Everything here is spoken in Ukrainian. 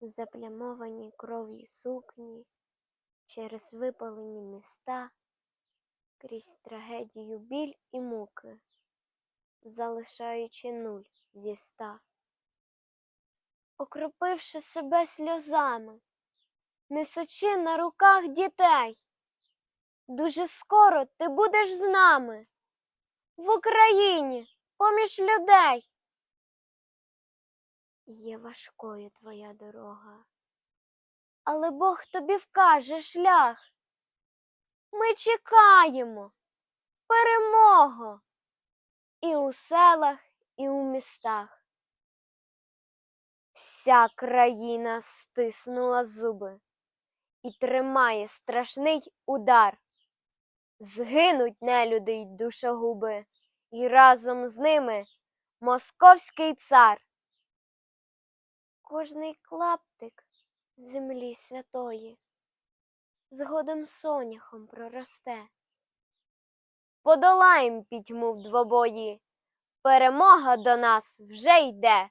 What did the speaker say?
заплямовані кров'ю сукні, через випалені міста, крізь трагедію біль і муки, залишаючи нуль зі ста. Окропивши себе сльозами, несучи на руках дітей, дуже скоро ти будеш з нами в Україні поміж людей. Є важкою твоя дорога, але Бог тобі вкаже шлях. Ми чекаємо перемогу і у селах, і у містах. Вся країна стиснула зуби і тримає страшний удар. Згинуть нелюди й душогуби, і разом з ними московський цар. Кожний клаптик землі святої згодом соняхом проросте. Подолаєм пітьму в двобої, перемога до нас вже йде.